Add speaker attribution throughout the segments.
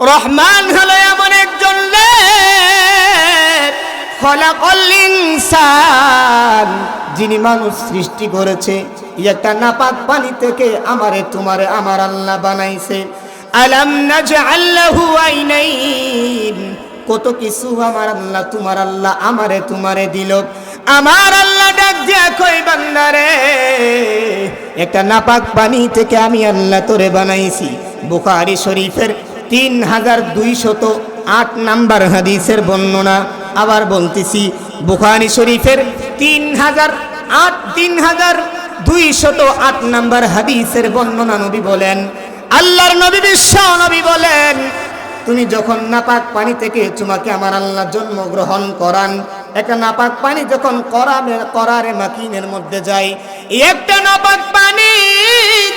Speaker 1: রহমান হলো এমন একজন যিনি মানুষ সৃষ্টি করেছে। একটা নাপাক পানি থেকে আমারে, তোমারে আমার আল্লাহ বানাইছে। কত কিছু আমার আল্লাহ, তোমার আল্লাহ আমারে, তোমারে দিল। আমার আল্লাহ ডাক কই বান্দারে, একটা নাপাক পানি থেকে আমি আল্লাহ তোরে বানাইছি। বুখারী শরীফের তিন হাজার দুইশত আট নাম্বার হাদিসের বর্ণনা আবার বলতেছি, বুখারী শরীফের তিন হাজার আট তিন হাজার দুইশত আট নাম্বার হাদিসের বর্ণনা নবী বলেন, আল্লাহর নবী বিশ্ব নবী বলেন, তুমি যখন নাপাক পানি থেকে তোমাকে আমার আল্লাহ জন্মগ্রহণ করান, একটা নাপাক পানি যখন করাবে করারে মাকিনের মধ্যে যায়, একটা নাপাক পানি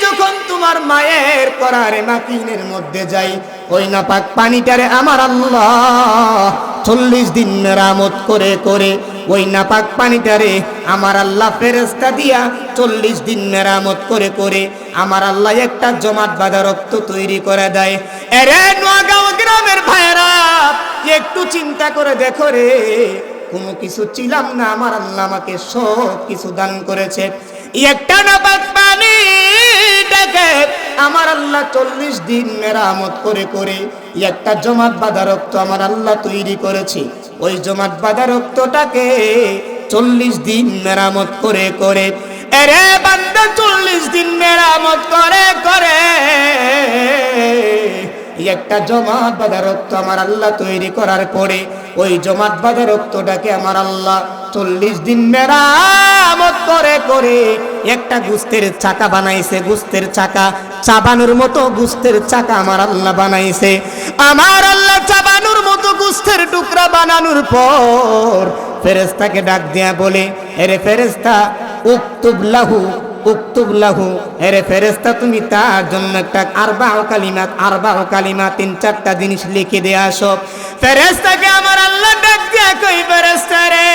Speaker 1: যখন তোমার মায়ের করারে মাকিনের মধ্যে যায় ওই নাপাক পানিটারে আমার আল্লাহ চল্লিশ দিন মেরামত করে করে ওই নাপাক পানিটারে আমার আল্লাহ ফেরেস্তা দিয়া চল্লিশ দিন মেরামত করে করে আমার আল্লাহ একটা জমাট বাঁধা রক্ত তৈরি করে দেয়। এরে নোয়াগাঁও গ্রামের ভাইরা একটু চিন্তা করে দেখো রে, কোনো কিছু ছিলাম না, আমার আল্লাহ আমাকে সব কিছু দান করেছে। একটা নাপাক পানি আমার আল্লাহ চল্লিশ দিন মেরামত করে করে একটা জমাট বাঁধা রক্ত আমার আল্লাহ তৈরি করেছে। ওই জমাট বাঁধা রক্তটাকে চল্লিশ দিন মেরামত করে করে, এরে বান্দা চল্লিশ দিন মেরামত করে করে একটা জমাট বাঁধা আমার আল্লাহ তৈরি করার পরে ওই জমাট বাঁধা রক্তটাকে আমার আল্লাহ চল্লিশ দিন মেরামত করে করে একটা গুস্তের চাকা বানাইছে, গুস্তের চাকা, চাবানোর মতো গুস্তের চাকা আমার আল্লাহ বানাইছে। আমার আল্লাহ চাবানোর মতো গুস্তের টুকরা বানানোর পর ফেরেস্তাকে ডাক দেয়া বলে এরে ফেরেস্তা উক্তুব লাহু উক্তুব লাহু। এরে ফেরেস্তা তুমি তার জন্য একটা আরবাহ কালিমাত আরবাহ কালিমা, তিন চারটা জিনিস লিখে দিয়ে আসো। ফেরেস্তাকে আমার আল্লাহ ডাক দিয়া কই ফেরেস্তা রে?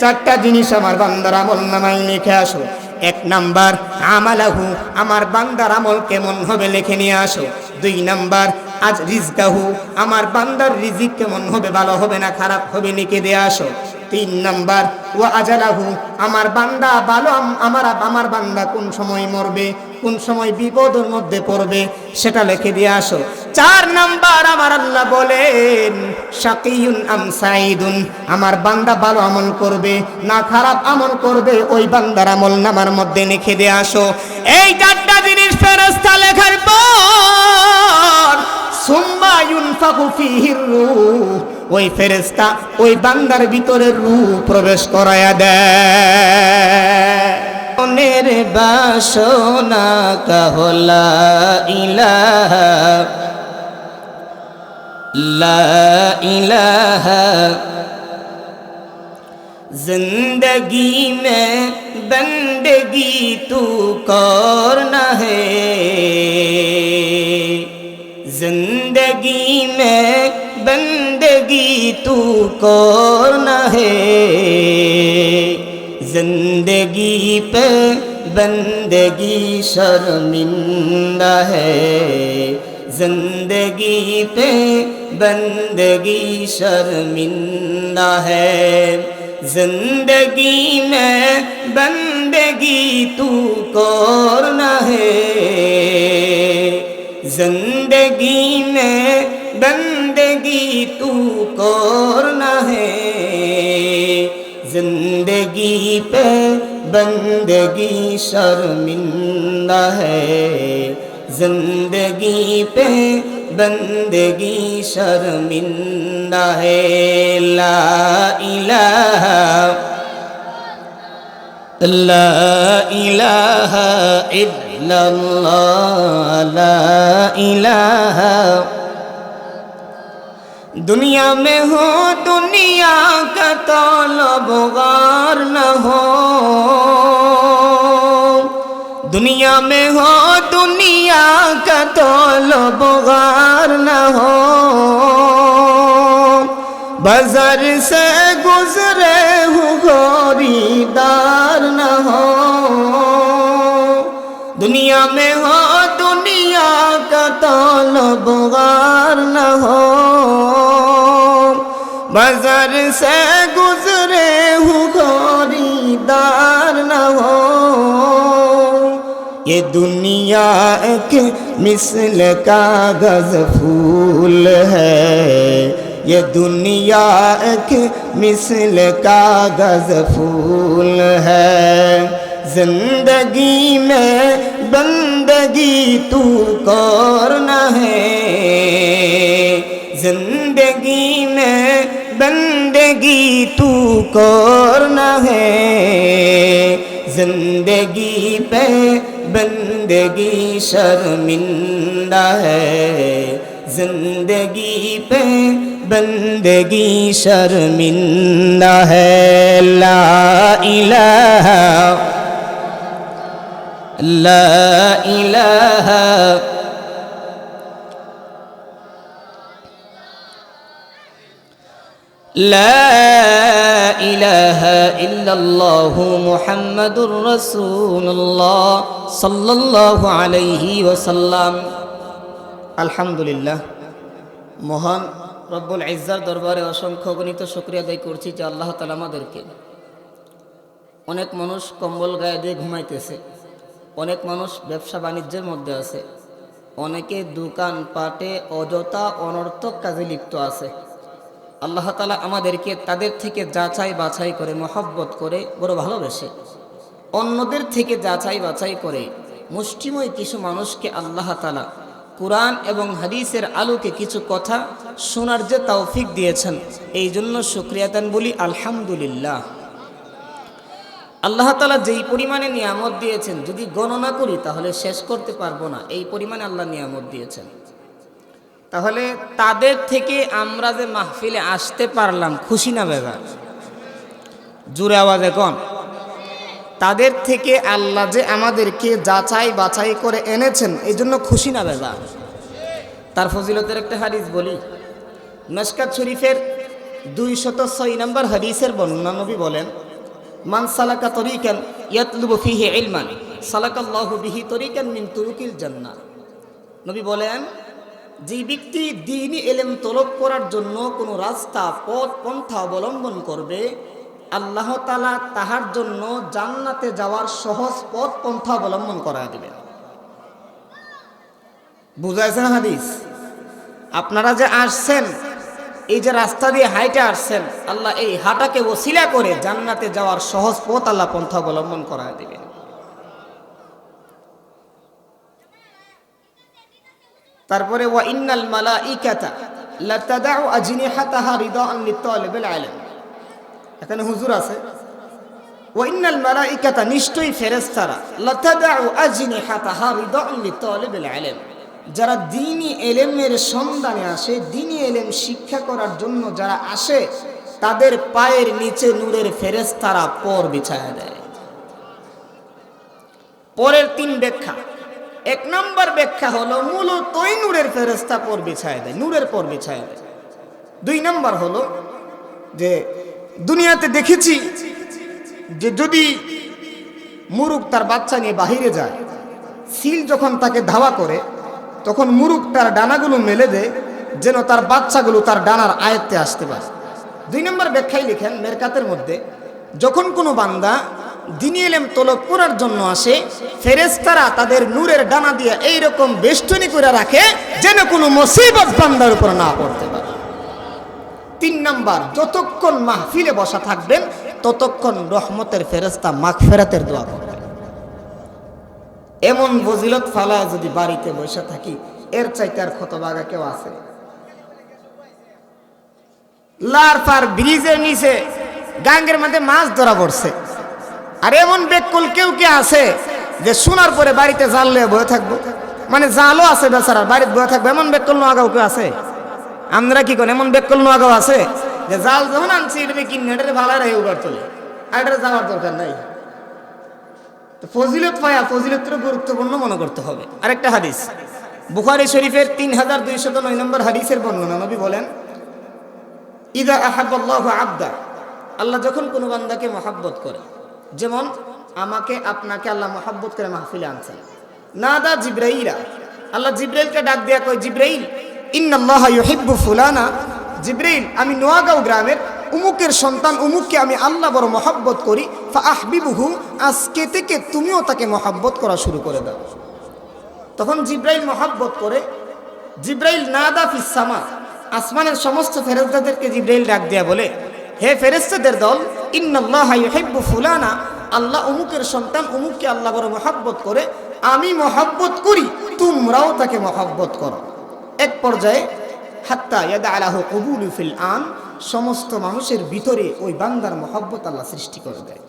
Speaker 1: চারটা জিনিস আমার বান্দার আমল নামাই লিখে আসো। এক নাম্বার, আমালাহু, আমার বান্দার আমল কেমন হবে লিখে নিয়ে আসো। দুই নাম্বার, আজ রিজকাহু, আমার বান্দার রিজিক কেমন হবে, ভালো হবে না খারাপ হবে লিখে দিয়ে আসো। তিন নাম্বার ও আজালাহু আমার বান্দা ভালো আম- আমার আমার বান্দা কোন সময় মরবে, কোন সময় বিপদের মধ্যে পড়বে, সেটা লিখে দিয়ে আসো। চার নাম্বার আমার আল্লাহ বলেন, শাকিউন আম সাইদুন আমার বান্দা ভালো আমল করবে, না খারাপ আমল করবে, ওই বান্দার আমল নামার মধ্যে লিখে দিয়ে আসো। এই চারটা জিনিস ফেরস্তা লেখার পর, সুম্মা ইউনফাকু ফিহির রূহ ওই ফেরেস্তা ওই বান্দার ভিতরে রু প্রবেশ করায়া দেয়। বাসনা কাহলা ইলাহা, লা ইলাহা। বন্দগি তু কর تو کرنا ہے زندگی زندگی تو کون ہے؟ زندگی پہ بندگی شرمندہ ہے۔ زندگی پہ بندگی شرمندہ ہے۔ زندگی میں بندگی تو کون ہے؟ زندگی میں बंदगी तू करना है जिंदगी पे बंदगी शर्मिंदा है जिंदगी पे बंदगी शर्मिंदा है ला इलाहा ला इलाहा इल्लल्लाह ला इलाहा दुनिया में हो, दुनिया का तलबगार न हो। दुनिया में हो, दुनिया का तलबगार न हो। बाज़ार से गुजरे हो न हो। दुनिया में हो, दुनिया का तलबगार न हो। بزر سے گزرے ہو گوری دار نہ ہو۔ یہ دنیا ایک مثل کا غز پھول ہے۔ یہ دنیا ایک مثل کا غز پھول ہے۔ زندگی میں بندگی تو کور نہ ہے۔ زندگی میں بندگی تو کرنا ہے زندگی پہ بندگی شرمندہ ہے زندگی پہ بندگی شرمندہ ہے لا الہ لا الہ إله إلا الله محمد رسول الله صلى الله عليه وسلم الحمد لله মহান রব্বুল ইজ্জার দরবারে অসংখ্য গণিত শুক্রিয়া আদায় করছি যে আল্লাহ তালা আমাদেরকে অনেক মানুষ কম্বল গায়ে দিয়ে ঘুমাইতেছে অনেক মানুষ ব্যবসা বাণিজ্যের মধ্যে আছে অনেকে দোকান পাটে অযথা অনর্থক কাজে লিপ্ত আছে আল্লাহ তালা আমাদেরকে তাদের থেকে যাচাই বাছাই করে, মহব্বত করে, বড় ভালোবেসে। অন্যদের থেকে যাচাই বাছাই করে, মুষ্টিময় কিছু মানুষকে আল্লাহ তালা কোরআন এবং হাদিসের আলোকে কিছু কথা শোনার যে তৌফিক দিয়েছেন, এই জন্য সুক্রিয়াদান বলি আলহামদুলিল্লাহ। আল্লাহ তালা যেই পরিমাণে নিয়ামত দিয়েছেন, যদি গণনা করি তাহলে শেষ করতে পারব না, এই পরিমাণে আল্লাহ নিয়ামত দিয়েছেন। তাহলে তাদের থেকে আমরা যে মাহফিলে আসতে পারলাম, খুশি না বেগা জুড়ে আওয়াজে কন। তাদের থেকে আল্লাহ যে আমাদেরকে যাচাই বাছাই করে এনেছেন এই জন্য খুশি না বেগা তার ফজিলতের একটা হাদিস বলি। নস্কাত শরীফের দুই শত ছয় নম্বর হাদিসের বর্ণনা নবী বলেন, মান সালাকা তরিকান ইয়াতলুবু ফিহি ইলমান, সালাকাল্লাহু বিহি তরিকান মিন তুরুকিল জান্নাহ। নবী বলেন যে ব্যক্তি দিনই এলেম তলব করার জন্য কোনো রাস্তা, পথ, পন্থা অবলম্বন করবে, আল্লাহ তালা তাহার জন্য জান্নাতে যাওয়ার সহজ পথ, পন্থা অবলম্বন করা দিবেন বুঝাইছেন হাদিস? আপনারা যে আসছেন, এই যে রাস্তা দিয়ে হাইটে আসছেন, আল্লাহ এই হাঁটাকে ওসিলা করে জান্নাতে যাওয়ার সহজ পথ আল্লাহ পন্থা অবলম্বন করা দিবেন। তারপরে, ওয়া ইন্নাল মালাইকাতা লাতাদাউ আজনিহাতাহা রিদাআন লিতালিবিল ইলম এখানে হুজুর আছে, ওয়া ইন্নাল মালাইকাতা নিশ্চয়ই ফেরেশতারা লাতাদাউ আজনিহাতাহা রিদাআন লিতালিবিল ইলম যারা দিনী এলেমের সন্ধানে আসে, দিনী এলেম শিক্ষা করার জন্য যারা আসে, তাদের পায়ের নিচে নূরের ফেরেশতারা পর বিছায়া দেয়। পরের তিন ব্যাখ্যা এক নম্বর ব্যাখ্যা হলো মূলতই নূরের ফেরেস্তা পর বিছায় দেয়, নূরের পর বিছায় দেয়। দুই নম্বর হলো যে, দুনিয়াতে দেখেছি যে যদি মুরুখ তার বাচ্চা নিয়ে বাহিরে যায়, সিল যখন তাকে ধাওয়া করে, তখন মুরুখ তার ডানাগুলো মেলে দেয়, যেন তার বাচ্চাগুলো তার ডানার আয়ত্তে আসতে পারে। দুই নম্বর ব্যাখ্যায় লিখেন, মেরকাতের মধ্যে, যখন কোনো বান্দা দিনী এলেম তলব করার জন্য আসে ফেরেস্তারা তাদের নূরের ডানা দিয়ে এইরকম বেষ্টনী করে রাখে যেন কোনো মুসিবত বান্দার উপর না পড়তে পারে। তিন নাম্বার, যতক্ষণ মাহফিলে বসা থাকবেন, ততক্ষণ রহমতের ফেরেস্তা মাগফেরাতের দোয়া করবে এমন বজিলত ফালা যদি বাড়িতে বসে থাকি, এর চাইতে আর ক্ষতবাগা কেউ আছে? লার ফার ব্রিজের নিচে গাঙ্গের মধ্যে মাছ ধরা পড়ছে। আর এমন বেকুল কেউ কে আছে যে শোনার পরে বাড়িতে জাল নিয়ে বয়ে থাকব? মানে জালও আছে বেচারা বাড়িতে বয়ে থাকব, এমন বেকুল নোয়াগাও কেউ আছে? আমরা কি করেন এমন বেকুল নোয়াগাও আছে যে জাল যখন আনছি, এটা কিনে এটা ভালো রেখে উবার চলে আর এটা যাওয়ার দরকার নাই। ফজিলত পায়া ফজিলতটা গুরুত্বপূর্ণ মনে করতে হবে। আরেকটা হাদিস। বুখারি শরীফের তিন হাজার দুইশত নয় নম্বর হাদিসের বর্ণনা, নবী বলেন, ইদা আহাবাল্লাহ আবদা। আল্লাহ যখন কোনো বান্দাকে মহাব্বত করে যেমন আমাকে, আপনাকে আল্লাহ মহাব্বত করে মাহফিলে আনছেন। না দা জিব্রাইলা। আল্লাহ জিব্রাইলকে ডাক দেয়া কয়, জিব্রাইল, ইন্নাল্লাহ ফুলানা। জিব্রাইল, আমি নোয়াগাঁও গ্রামের উমুকের সন্তান, উমুককে আমি আল্লাহ বড় মহব্বত করি। ফা আহবিবুহু আজকে থেকে তুমিও তাকে মহাব্বত করা শুরু করে দাও। তখন জিব্রাইল মহাব্বত করে, জিব্রাইল, নাদা ফিসামা আসমানের সমস্ত ফেরেস্তাদেরকে জিব্রাইল ডাক দেয়া বলে, হে ফেরেস্তাদের দল ইন্নাল্লাহ ফুলানা। আল্লাহ উমুকের সন্তান উমুককে আল্লাহ বড় মহব্বত করে। আমি মহব্বত করি, তোমরাও তাকে মহব্বত করো। এক পর্যায়ে, হাত্তা ইয়াদা আলাহ কবুল ফিল আন, সমস্ত মানুষের ভিতরে ওই বান্দার মহব্বত আল্লাহ সৃষ্টি করে দেয়।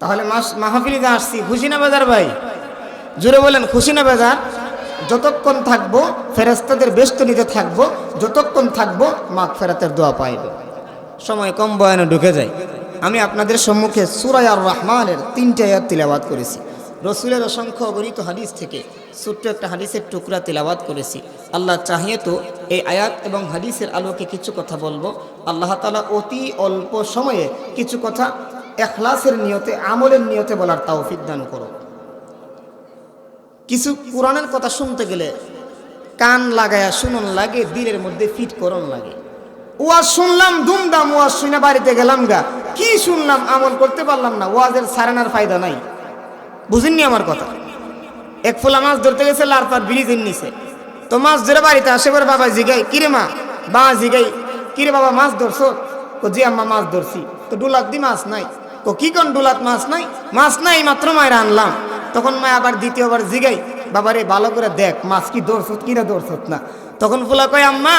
Speaker 1: তাহলে মাহফিলিতে আসছি, খুশি না বাজার ভাই? জুড়ে বলেন, খুশি না বাজার? যতক্ষণ থাকব ফেরেস্তাদের বেষ্টনীতে থাকব, যতক্ষণ থাকব মাঘ ফেরাতের দোয়া পাইব। সময় কম বয়ানে ঢুকে যায়। আমি আপনাদের সম্মুখে সুরাই আর রহমানের তিনটে আয়াত তিলাবাত করেছি। রসুলের অসংখ্য অগণিত হাদিস থেকে ছোট্ট একটা হাদিসের টুকরা তিলাবাত করেছি। আল্লাহ চাহিয়ে তো এই আয়াত এবং হাদিসের আলোকে কিছু কথা বলব। আল্লাহ তালা অতি অল্প সময়ে কিছু কথা এখলাসের নিয়তে, আমলের নিয়তে বলার তাওফিক দান করো। কিছু কোরআনের কথা শুনতে গেলে কান লাগায়া শুনন লাগে, দিলের মধ্যে ফিট করন লাগে। ওয়াজ শুনলাম, দুমদাম ওয়াজ শুনে বাড়িতে গেলাম গা। কি শুনলাম? আমল করতে পারলাম না, ওয়াজের সারানার ফায়দা নাই। বুঝেননি আমার কথা? এক ফোলা মাছ ধরতে গেছে লারপার ব্রিজের নিচে তো মাছ ধরে বাড়িতে আসে পরে বাবা জিগাই, কিরে মা? বা জিগাই, কিরে বাবা, মাছ ধরছো? তো জি আম্মা, মাছ ধরছি। তো ডুলাত দি মাছ নাই। তো কি কোন ডুলাত মাছ নাই? মাছ নাই, মাত্র মায়ের আনলাম। তখন মা আবার দ্বিতীয়বার জিগাই, বাবারে, ভালো করে দেখ, মাছ কি ধরছত কিনা ধরছত না? তখন ফুলা কয়, আম্মা,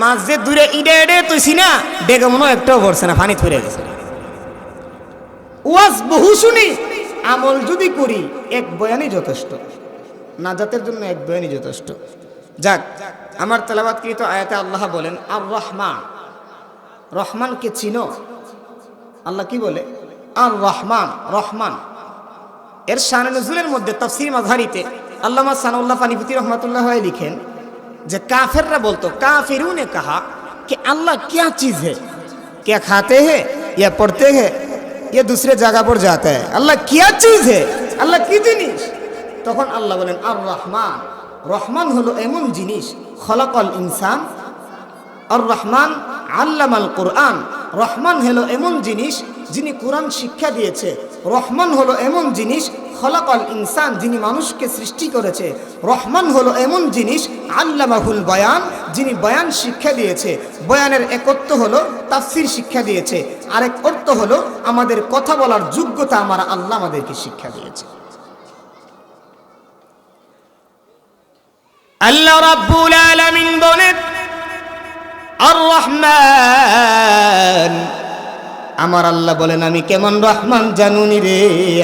Speaker 1: মাছ যে দূরে ইডে এডে তুইছি না ডেকে মনে একটাও ভরছে না, পানি থরে গেছে। ওয়াজ বহু শুনি, আমল যদি করি, এক বয়ানই যথেষ্ট। নাজাতের জন্য এক বয়ানই যথেষ্ট। যাক, আমার তেলাবাদকৃত আয়াতে আল্লাহ বলেন আর রহমান রহমানকে চিনো? আল্লাহ কি বলে? আর রহমান। রহমান এর শানে নজরুলের মধ্যে তফসির মাঝারিতে আল্লামা সানাউল্লাহ ফানিফুতি রহমতুল্লাহ লিখেন যে কাফেররা বলতো काफिरों ने कहा कि अल्लाह क्या चीज है क्या खाते हैं या पढ़ते हैं या दूसरे जगह पर जाता है अल्लाह क्या चीज है আল্লাহ কি জিনিস তখন আল্লাহ বলেন আর রহমান রহমান হলো এমন জিনিস খলাকল ইনসান আর রহমান আল্লামাল কোরআন রহমান হলো এমন জিনিস যিনি কোরআন শিক্ষা দিয়েছে রহমান হলো এমন জিনিস, খলাকল ইনসান যিনি মানুষকে সৃষ্টি করেছে। রহমান হলো এমন জিনিস, আল্লামাহুল বয়ান, যিনি বয়ান শিক্ষা দিয়েছে। বয়ানের এক অর্থ হলো তাফসির শিক্ষা দিয়েছে। আরেক অর্থ হলো আমাদের কথা বলার যোগ্যতা আমার আল্লাহ আমাদেরকে শিক্ষা দিয়েছে। আল্লাহ রাব্বুল আলামিন বলেন, আর রহমান আমার আল্লাহ বলেন, আমি কেমন রহমান জানুনি রে,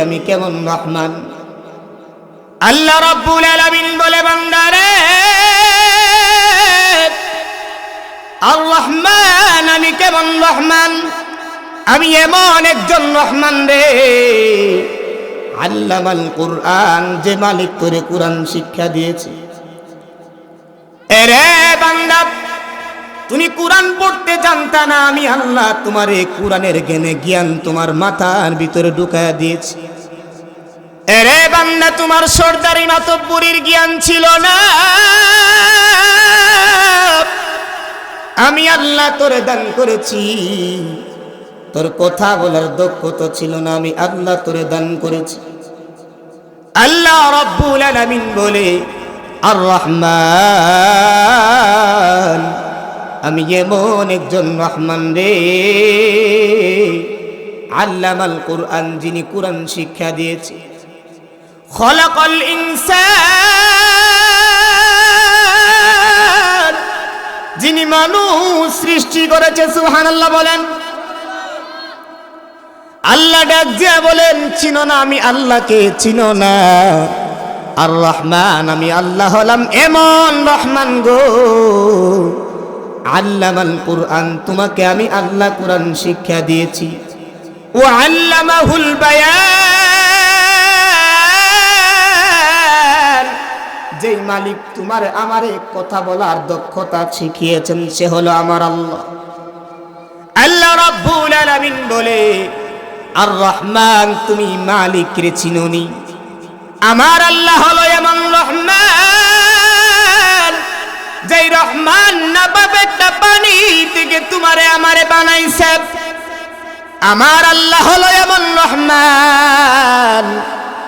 Speaker 1: আমি কেমন রহমান? আল্লাহ রাব্বুল আলামিন বলে, বান্দারে, আর রহমান, আমি কেমন রহমান? আমি এমন একজন রহমান রে। আল্লামাল কোরআন যে মালিক করে কোরআন শিক্ষা দিয়েছে। এরে বান্দা তুমি কোরআন পড়তে জানতা না, আমি আল্লাহ তোমার এই কোরআনের জ্ঞানে জ্ঞান তোমার মাথার ভিতরে ঢুকায়া দিয়েছি। এরে বান্দা, তোমার সর্দারি মাতব্বরির জ্ঞান ছিল না। আমি আল্লাহ তোরে দান করেছি। তোর কথা বলার দক্ষতা ছিল না, আমি আল্লাহ তোরে দান করেছি। আল্লাহ রব্বুল আলামিন বলে আর রহমান আমি এমন একজন রহমান রে। আল্লামাল কোরআন যিনি কোরআন শিক্ষা দিয়েছে। খলাকল ইনসান, যিনি মানুষ সৃষ্টি করেছে, সুবহানাল্লাহ বলেন। আল্লাহ ডাক দিয়া বলেন, চিনো না, আমি আল্লাহকে চিনো না। আর রহমান, আমি আল্লাহ হলাম এমন রহমান গো। আল্লামাল কুরআন, তোমাকে আমি আল্লাহ কুরআন শিক্ষা দিয়েছি। ও আল্লামাহুল বায়ান, যেই মালিক তোমার আমারে কথা বলার দক্ষতা শিখিয়েছেন, সে হলো আমার আল্লাহ। আল্লাহ রাব্বুল আলামিন বলে, আর রহমান, তুমি মালিক রে চিনুনি। আমার আল্লাহ হলো এমন রহমান। যেই রহমান না একটা পানি থেকে তোমারে আমারে বানাইছে। আমার আল্লাহ হলো এমন রহমান।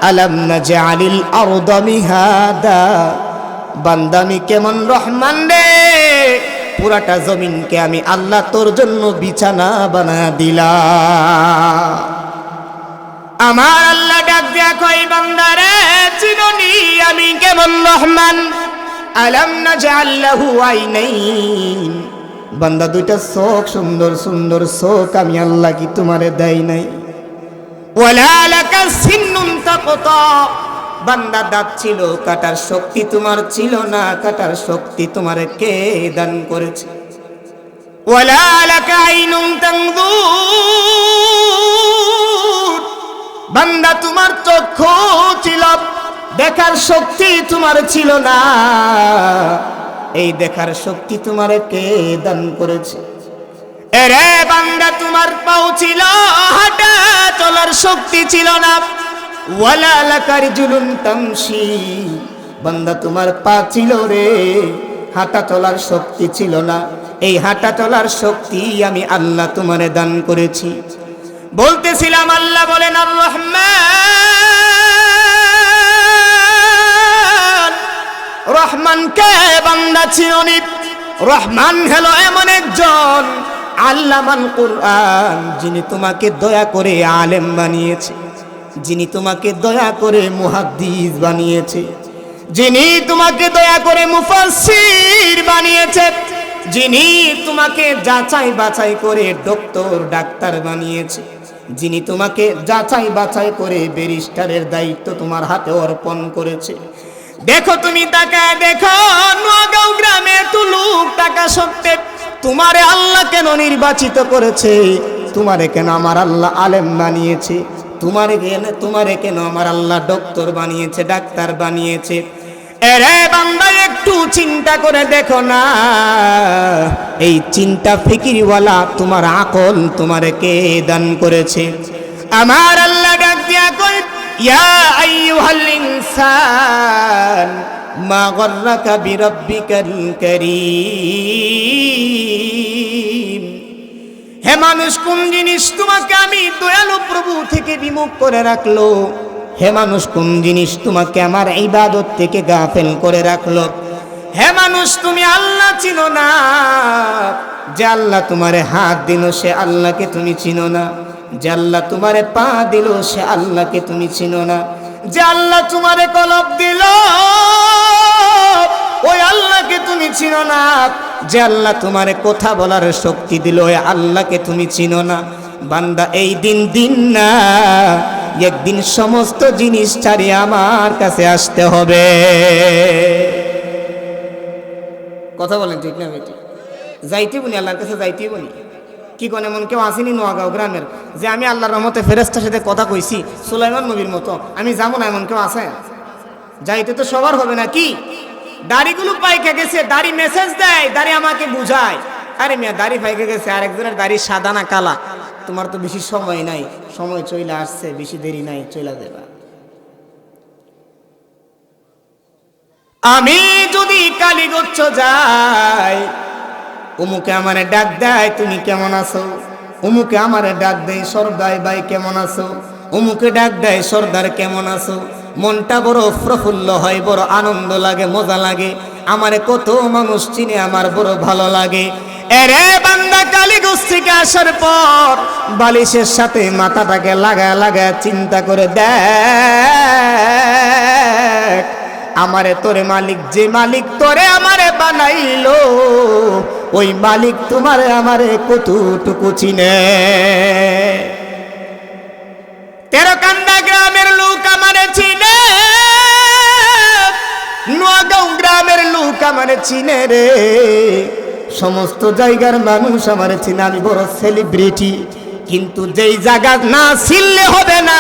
Speaker 1: আলাম নাজআলিল আরদা মিহাদা। বান্দামি কেমন রহমান রে? পুরাটা জমিনকে আমি আল্লাহ তোর জন্য বিছানা বানা দিলা আমার আল্লাহ ডাক দিয়া কই বান্দারে চিননি আমি কেমন রহমান? আলাম নাজআল্লাহু আইনাইন। বান্দা দুইটা চোখ সুন্দর সুন্দর চোখ আমি আল্লাহ কি তোমারে দেই নাই। ওয়ালা লাকা সিন্নুন তাকতা। বান্দা দাঁত ছিল, কাটার শক্তি তোমার ছিল না, কাটার শক্তি তোমার কে দান করেছে? ওয়ালা লাকা আইনুন তানদুর বান্দা তোমার চক্ষু ছিল দেখার শক্তি তোমার ছিল না। এই দেখার শক্তি তোমার কে দান করেছে? এরে বান্দা, তোমার পাও ছিল, হাঁটা চলার শক্তি ছিল না। ওয়ালা লাকার জুলুন তামসি বান্দা, তোমার পা ছিল রে, হাঁটা চলার শক্তি ছিল না। এই হাঁটা চলার শক্তি আমি আল্লাহ তোমারে দান করেছি। বলতেছিলাম, আল্লাহ বলেন, আর রহমান রহমানকে বান্দা চিরনি রহমান হলো এমন একজন আল্লামান কোরআন, যিনি তোমাকে দয়া করে আলেম বানিয়েছে, যিনি তোমাকে দয়া করে মুহাদ্দিস বানিয়েছে, যিনি তোমাকে দয়া করে মুফাসসির বানিয়েছে, যিনি তোমাকে যাচাই বাছাই করে ডক্টর, ডাক্তার বানিয়েছে, যিনি তোমাকে যাচাই বাছাই করে ব্যারিস্টারের দায়িত্ব তোমার হাতে অর্পণ করেছে দেখো তুমি তাকায় দেখো, নোয়াগাঁও গ্রামে তুলুক টাকা সত্ত্বে। তোমারে আল্লাহ কেন নির্বাচিত করেছে? তোমারে কেন আমার আল্লাহ আলেম বানিয়েছে? তোমারে কেন তোমারে কেন আমার আল্লাহ ডক্টর বানিয়েছে, ডাক্তার বানিয়েছে? এরে বান্দা, একটু চিন্তা করে দেখো না। এই চিন্তা ফিকিরওয়ালা তোমার আকল তোমারে কে দান করেছে? আমার আল্লাহ ডাক দিয়া কই ইয়া আইয়ুহাল ইনসান, মা গর্রাকা বিরাব্বিকাল কারীম। হে মানুষ, কোন জিনিস তোমাকে আমি দয়ালু প্রভু থেকে বিমুখ করে রাখল? হে মানুষ, কোন জিনিস তোমাকে আমার ইবাদত থেকে গাফেল করে রাখল? হে মানুষ, তুমি আল্লাহ চিনো না। যে আল্লাহ তোমারে হাত দিল, সে আল্লাহকে তুমি চিনো না। যে আল্লাহ তোমারে পা দিল, সে আল্লাহকে তুমি চিনো না। যে আল্লাহ তোমারে কলব দিল, ওই আল্লাহকে তুমি চিনো না। যে আল্লাহ তোমারে কথা বলার শক্তি দিল, ওই আল্লাহকে তুমি চিনো না। বান্দা, এই দিন দিন না, একদিন সমস্ত জিনিস ছাড়িয়ে আমার কাছে আসতে হবে। কথা বলেন ঠিক না বেটি যাইতে বনি, আল্লাহর কাছে যাইতে বনি। কি কোন এমন কেউ আসেনি নোয়াগাঁও গ্রামের, যে আমি আল্লাহর রহমতে ফেরেস্তার সাথে কথা কইছি, সুলাইমান নবীর মতো, আমি যাব না, এমন কেউ আছে? যাইতে তো সবার হবে না কি? দাড়িগুলো পাইকে গেছে, দাড়ি মেসেজ দেয়, দাড়ি আমাকে বুঝায়। আরে মিয়া, দাড়ি পাইকে গেছে, আরেকজনের দাড়ি সাদা না কালা? তোমার তো বেশি সময় নাই, সময় চলে আসছে, বেশি দেরি নাই চলে দেবা আমি যদি কালীগচ্ছ যাই উমুকে আমারে ডাক দেয়, তুমি কেমন আছো? উমুকে আমারে ডাক দেয় সর্দাই ভাই কেমন আছো? উমুকে ডাক দেয়, সর্দার কেমন আছো? মনটা বড় প্রফুল্ল হয়, বড় আনন্দ লাগে, মজা লাগে। আমারে কত মানুষ চিনে, আমার বড় ভালো লাগে। এরে বান্দা কালীগঞ্জ থেকে আসার পর বালিশের সাথে মাথাটাকে লাগা লাগা চিন্তা করে দেখ। আমারে তোরে মালিক, যে মালিক তোরে আমারে বানাইলো ওই মালিক তোমারে আমারে কতটুকু চিনে? তেরো কান্দা গ্রামের লোক আমারে চিনে। নোয়াগাঁও গ্রামের লোক আমারে চিনে রে। সমস্ত জায়গার মানুষ আমারে চিনে। আমি বড় সেলিব্রিটি কিন্তু যেই জায়গা না চিনলে হবে না,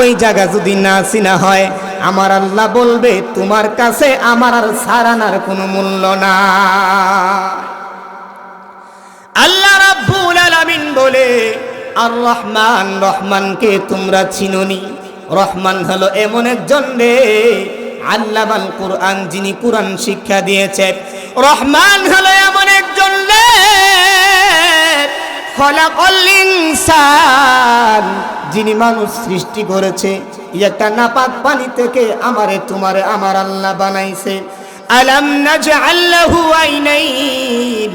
Speaker 1: ওই জায়গা যদি না চিনা হয় আমার আল্লাহ বলবে, তোমার কাছে আমার আর সারানার কোনো মূল্য না আল্লাহ রাব্বুল আলামিন বলে, আর রহমান, রহমানকে তোমরা চিননি। রহমান হলো এমন একজন রে আল্লাহ কোরআন যিনি কোরআন শিক্ষা দিয়েছে। রহমান হলো এমন একজন খলাকল ইনসান। যিনি মানুষ সৃষ্টি করেছে একটা নাপাক পানি থেকে আমারে তোমারে আমার আল্লাহ বানাইছে। আলাম নাজআল লাহু আইনাইন।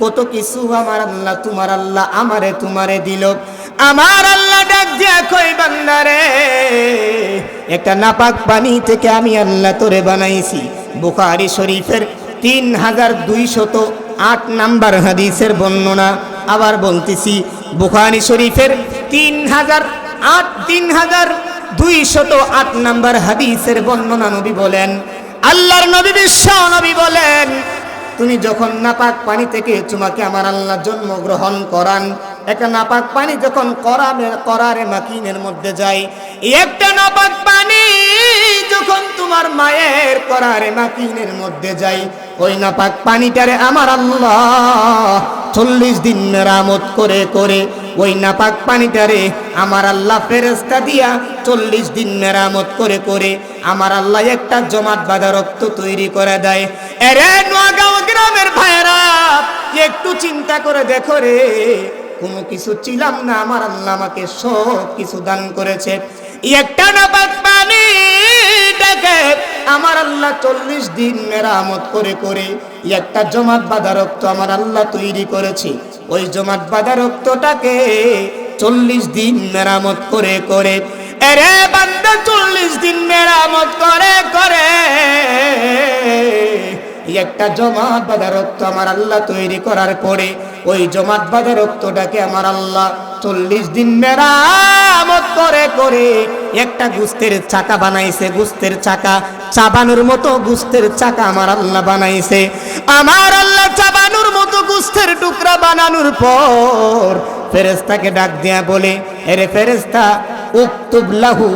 Speaker 1: কত কিছু আমার আল্লাহ, তোমার আল্লাহ আমারে তোমারে দিল। আমার আল্লাহ ডাক দিয়া কই বান্দারে একটা নাপাক পানি থেকে আমি আল্লাহ তোরে বানাইছি। বুখারী শরীফের তিন হাজার দুইশত আট নাম্বার হাদিসের বর্ণনা। আবার বলতেছি, বুখারি শরীফের তিন হাজার আট, তিন হাজার দুই শত আট নাম্বার হাদিসের বর্ণনা নবী বলেন। আল্লাহর নবী বিশ্ব নবী বলেন, তুমি যখন নাপাক পানি থেকে তোমাকে আমার আল্লাহ জন্মগ্রহণ করান একটা নাপাক পানি যখন করারে করারে মাকিনের মধ্যে যায় একটা নাপাক পানি যখন তোমার মায়ের করারে মাকিনের মধ্যে যায়, ওই নাপাক পানিটারে আমার আল্লাহ চল্লিশ দিন মেরামত করে করে, ওই নাপাক পানিটারে আমার আল্লাহ ফেরেস্তা দিয়া চল্লিশ দিন মেরামত করে করে, আমার আল্লাহ একটা জমাট বাঁধা রক্ত তৈরি করে দেয়। এরে নোয়াগাঁও গ্রামের ভাইরা একটু চিন্তা করে দেখো রে কোনো কিছু ছিলাম না, আমার আল্লাহ আমাকে সব কিছু দান করেছে। একটা নাপাক পানিটাকে আমার আল্লাহ চল্লিশ দিন মেরামত করে করে একটা জমাট বাঁধা রক্ত আমার আল্লাহ তৈরি করেছে। ওই জমাট বাঁধা রক্তটাকে চল্লিশ দিন মেরামত করে করে, এরে বান্দা চল্লিশ দিন মেরামত করে করে একটা জমাট বাঁধা রক্ত আমার আল্লাহ তৈরি করার পরে, ওই জমাট বাঁধা রক্তটাকে আমার আল্লাহ চল্লিশ দিন মেরামত করে করে একটা গুস্তের চাকা বানাইছে, গুস্তের চাকা চাবানোর মতো গুস্তের চাকা আমার আল্লাহ বানাইছে। আমার আল্লাহ চাবানোর মতো গুস্তের টুকরা বানানোর পর ফেরেস্তাকে ডাক দিয়া বলে, এরে ফেরেস্তা উক্তুব লাহু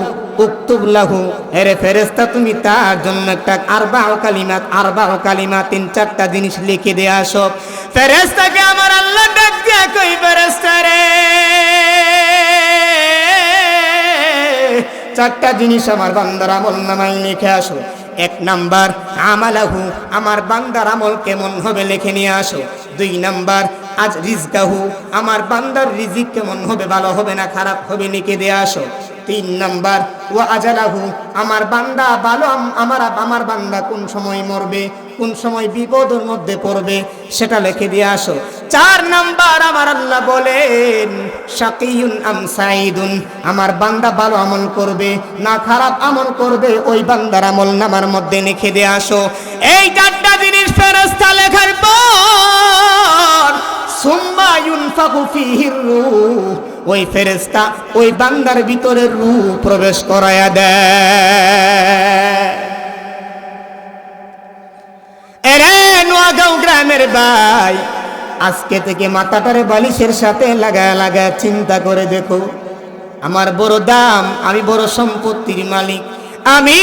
Speaker 1: উক্তুব লাহু। এরে ফেরেস্তা তুমি তার জন্য একটা আরবা কালিমা আরবা কালিমা, তিন চারটা জিনিস লিখে দিয়ে আসো। ফেরেস্তাকে আমার আল্লাহ ডাক দিয়া কই ফেরেস্তা রে? চারটা জিনিস আমার বান্দার আমল নামাই লিখে আসো। এক নাম্বার, আমালাহু, আমার বান্দার আমল কেমন হবে লিখে নিয়ে আসো। দুই নাম্বার, আজ রিজকাহু, আমার বান্দার রিজিক কেমন হবে, ভালো হবে না খারাপ হবে লিখে দিয়ে আসো। তিন নাম্বার ও আজালাহু আমার বান্দা ভালো আম- আমার আমার বান্দা কোন সময় মরবে, কোন সময় বিপদের মধ্যে পড়বে, সেটা লিখে দিয়ে আসো। চার নাম্বার আমার আল্লাহ বলেন, শাকিউন আম সাইদুন আমার বান্দা ভালো আমল করবে, না খারাপ আমল করবে, ওই বান্দার আমল নামার মধ্যে লিখে দিয়ে আসো। এই চারটা জিনিস ফেরস্তা লেখার পর, সুম্মা ইউনফাকু ফিহির রূহ ওই ফেরেস্তা ওই বান্দার ভিতরে রু প্রবেশ করায়া দেয় এরে নোয়াগাঁও গ্রামের ভাই, আজকে থেকে মাথাটারে বালিশের সাথে লাগা লাগা চিন্তা করে দেখো। আমার বড় দাম, আমি বড় সম্পত্তির মালিক, আমি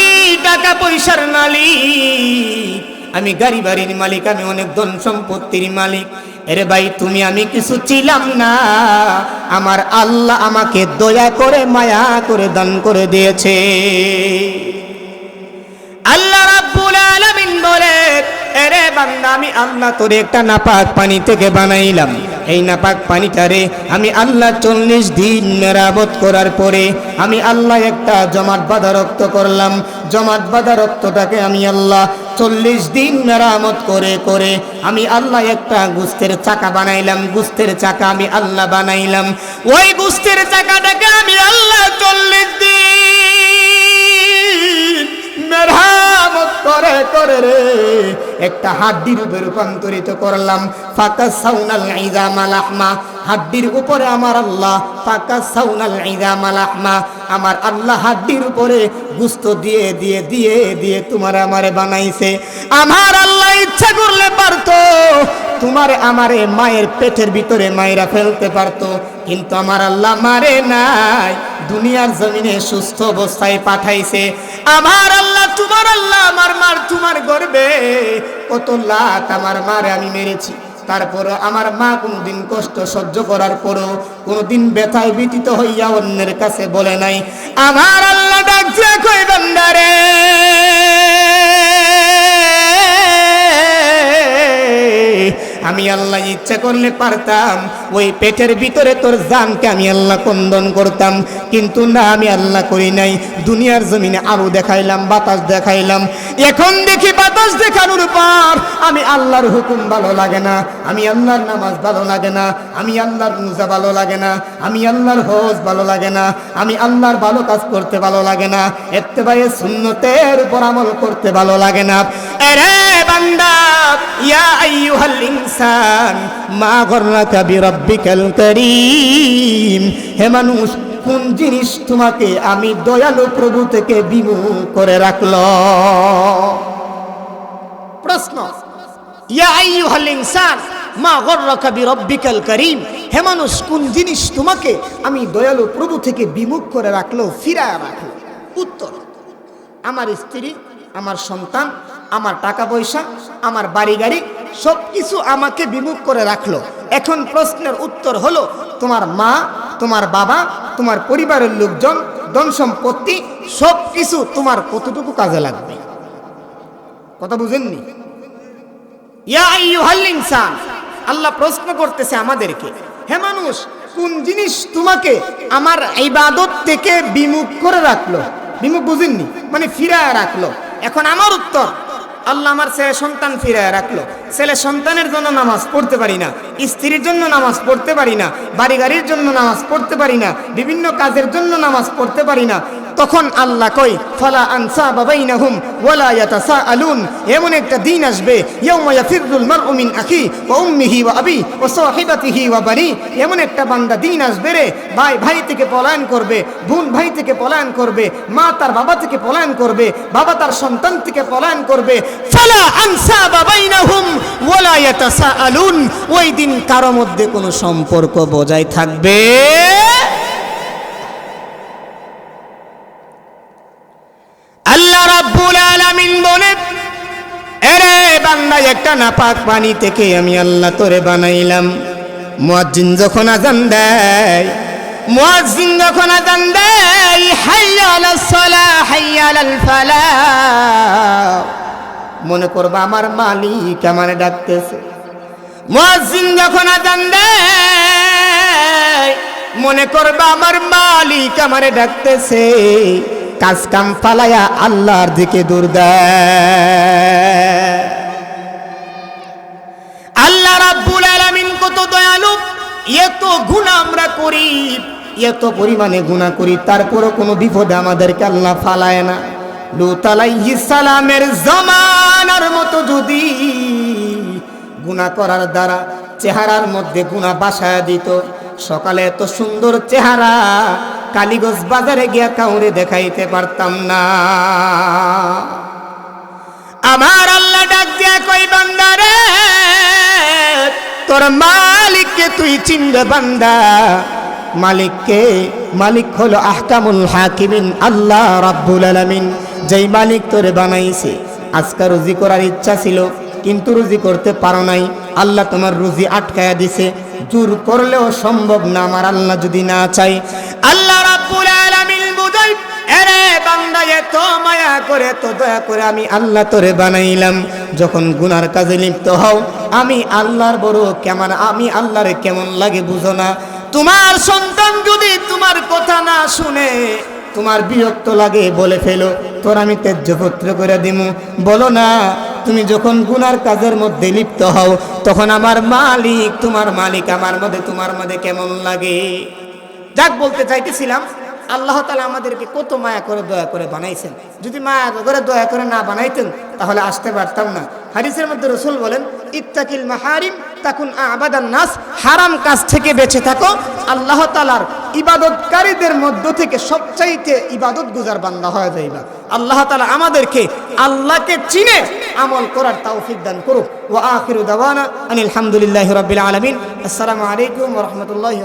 Speaker 1: টাকা পয়সার মালিক, আমি গাড়ি বাড়ির মালিক, আমি অনেক ধন সম্পত্তির মালিক। এরে ভাই, তুমি আমি কিছু ছিলাম না। আমার আল্লাহ আমাকে দয়া করে, মায়া করে, দান করে দিয়েছে। আল্লাহ রাব্বুল আলামিন বলে, এরে বান্দা, আমি আল্লাহ তোরে একটা নাপাক পানি থেকে বানাইলাম। এই নাপাক পানিটারে আমি আল্লাহ চল্লিশ দিন মেরামত করার পরে, আমি আল্লাহ একটা জমাট বাঁধা রক্ত করলাম। জমাট বাঁধা রক্তটাকে আমি আল্লাহ চল্লিশ দিন মেরামত করে করে আমি আল্লাহ একটা গুস্তের চাকা বানাইলাম। গুস্তের চাকা আমি আল্লাহ বানাইলাম। ওই গুস্তের চাকাটাকে আমি আল্লাহ চল্লিশ দিন মেরামত করে করে রে। একটা হাড্ডির রূপে রূপান্তরিত করলাম। ফাঁকা সাউনাল ইজামাল আহমা হাড্ডির উপরে আমার আল্লাহ ফাঁকা সাউনাল ইজামাল আহমা আমার আল্লাহ হাড্ডির উপরে গুস্ত দিয়ে দিয়ে দিয়ে দিয়ে তোমার আমারে বানাইছে। আমার আল্লাহ ইচ্ছা করলে পারতো, তোমার আমারে মায়ের পেটের ভিতরে মায়েরা ফেলতে পারতো। কিন্তু আমার আল্লাহ মারে নাই। দুনিয়ার জমিনে সুস্থ অবস্থায় পাঠাইছে। আমার আল্লাহ, তোমার আল্লাহ আমার মার, তোমার গর্বে কত লাখ আমার মারে আমি মেরেছি। তারপর আমার মা কোনদিন কষ্ট সহ্য করার পরও কোনদিন ব্যথায় ব্যতীত হইয়া অন্যের কাছে বলে নাই। আমার আল্লাহ ডাকছে আমি আল্লাহ ইচ্ছা করলে পারতাম ওই পেটের ভিতরে তোর জানকে আমি আল্লাহ কন্দন করতাম। কিন্তু না, আমি আল্লাহ করি নাই। দুনিয়ার জমিনে আলো দেখাইলাম, বাতাস দেখাইলাম। এখন দেখি বাতাস দেখানোর পর আমি আল্লাহর হুকুম ভালো লাগে না। আমি আল্লাহর নামাজ ভালো লাগে না। আমি আল্লাহর রোজা ভালো লাগে না। আমি আল্লাহর হজ ভালো লাগে না। আমি আল্লাহর ভালো কাজ করতে ভালো লাগে না। এত্তেবায়ে সুন্নতের উপর আমল করতে ভালো লাগে না। ইয়া আইয়ুহাল ইনসান, মা গররাকা বিরাব্বিকাল কারীম। হে মানুষ, কোন জিনিস তোমাকে আমি দয়ালু প্রভু থেকে বিমুখ করে রাখল? প্রশ্ন, ইয়া আইয়ুহাল ইনসান, মা গররাকা বিরাব্বিকাল কারীম। হে মানুষ, কোন জিনিস তোমাকে আমি দয়ালু প্রভু থেকে বিমুখ করে রাখল, ফিরায় রাখল? উত্তর, আমার স্ত্রী, আমার সন্তান, আমার টাকা পয়সা, আমার বাড়ি গাড়ি সব কিছু আমাকে বিমুখ করে রাখল। এখন প্রশ্নের উত্তর হলো, তোমার মা, তোমার বাবা, তোমার পরিবারের লোকজন, ধন সম্পত্তি সব কিছু তোমার কতটুকু কাজে লাগবে? কথা বুঝেননি? আল্লাহ প্রশ্ন করতেছে আমাদেরকে, হে মানুষ, কোন জিনিস তোমাকে আমার ইবাদত থেকে বিমুখ করে রাখল? বিমুখ বুঝেননি? মানে ফিরায় রাখল। এখন আমার উত্তর, আল্লাহ আমার ছেলে সন্তান ফিরায় রাখল। ছেলে সন্তানের জন্য নামাজ পড়তে পারি না, স্ত্রীর জন্য নামাজ পড়তে পারি না, বাড়ি গাড়ির জন্য নামাজ পড়তে পারি না, বিভিন্ন কাজের জন্য নামাজ পড়তে পারি না। তখন আল্লাহ কই ফালা আনসা বাবাই বাবাইনাহুম ওয়ালা ইয়াতাসাআলুন। এমন একটা দিন আসবে, ইয়াউমা ইয়াফিরুল মারউ মিন আখি ওয়া উম্মিহি ওয়া আবি ওয়া সাহিবাতিহি ওয়া বানি। এমন একটা বান্দা দিন আসবে রে, ভাই ভাই থেকে পলায়ন করবে, বোন, ভাই থেকে পলায়ন করবে, মা তার বাবা থেকে পলায়ন করবে, বাবা তার সন্তান থেকে পলায়ন করবে। ফালা আনসা বাবাইনাহুম ইয়াতাসাআলুন, ওই দিন কারও মধ্যে কোনো সম্পর্ক বজায় থাকবে? আল্লাহ রাব্বুল আলামিন বলে এরে বান্দা, একটা নাপাক পানি থেকে আমি আল্লাহ তোরে বানাইলাম। মুয়াজ্জিন যখন আজান দেয়, মুয়াজ্জিন যখন আজান দেয় হাইয়া আলাস সালাহ ফালাহ। মনে করবা আমার মালিক আমারে ডাকতেছে। মুয়াজ্জিন যখন আজান মনে করবা আমার মালিক আমারে ডাকতেছে। কাজ কাম পালায়া আল্লাহর দিকে দূর আল্লাহ রাব্বুল আলামিন কত দয়ালু, এত গুনাহ আমরা করি, এত পরিমাণে গুনাহ করি, তারপরও কোনো বিপদে আমাদেরকে আল্লাহ ফালায় না। লুত সালামের জামানার মতো যদি গুনাহ করার দ্বারা চেহারার মধ্যে গুনাহ বাসায় দিত, সকালে এত সুন্দর চেহারা কালীগঞ্জ বাজারে গিয়া কাউরে দেখাইতে পারতাম না। আমার আল্লাহ ডাক দিয়া কই বান্দারে তোর মালিককে তুই চিনবে বান্দা। মালিককে, মালিক হলো আহকামুল হাকিমিন, আল্লাহ রাব্বুল আলামিন। যেই মালিক তোরে বানাইছে, আজকা রুজি করার ইচ্ছা ছিল, কিন্তু রুজি করতে পারো নাই। আল্লাহ তোমার রুজি আটকায়া দিছে। জোর করলেও সম্ভব না, আমার আল্লাহ যদি না চাই আল্লাহ রাব্বুল আলামিন বুঝাই, এরে বান্দা, এত মায়া করে তো দয়া করে আমি আল্লাহ তোরে বানাইলাম। যখন গুনার কাজে লিপ্ত হও, আমি আল্লাহর বড় কেমন, আমি আল্লাহরে কেমন লাগে বুঝো না। তোমার সন্তান যদি তোমার কথা না শুনে তোমার বিরক্ত লাগে বলে ফেলো। তোর আমি তেজ্যপুত্র করে দিমু। বলো না, তুমি যখন গুনার কাজের মধ্যে লিপ্ত হও, তখন আমার মালিক, তোমার মালিক আমার মধ্যে, তোমার মধ্যে কেমন লাগে? যাক, বলতে চাইতেছিলাম আল্লাহ তালা আমাদেরকে কত মায়া করে দয়া করে বানাইছেন। যদি মায়া করে দয়া করে না বানাইতেন, তাহলে আসতে পারতাম না। হাদিসের মধ্যে রসুল বলেন, ইত্তাকিল মাহারিম, তাকুন আবাদান নাস, হারাম কাজ থেকে বেঁচে থাকো। আল্লাহ তালার ইবাদতকারীদের মধ্য থেকে সবচাইতে ইবাদত গুজার বান্দা হয়ে যাইবা। আল্লাহ তালা আমাদেরকে আল্লাহকে চিনে আমল করার তৌফিক দান করুক। ও আখিরু দাওয়ানা আনিল হামদুলিল্লাহি রাব্বিল আলামিন। আসসালামু আলাইকুম রাহমাতুল্লাহি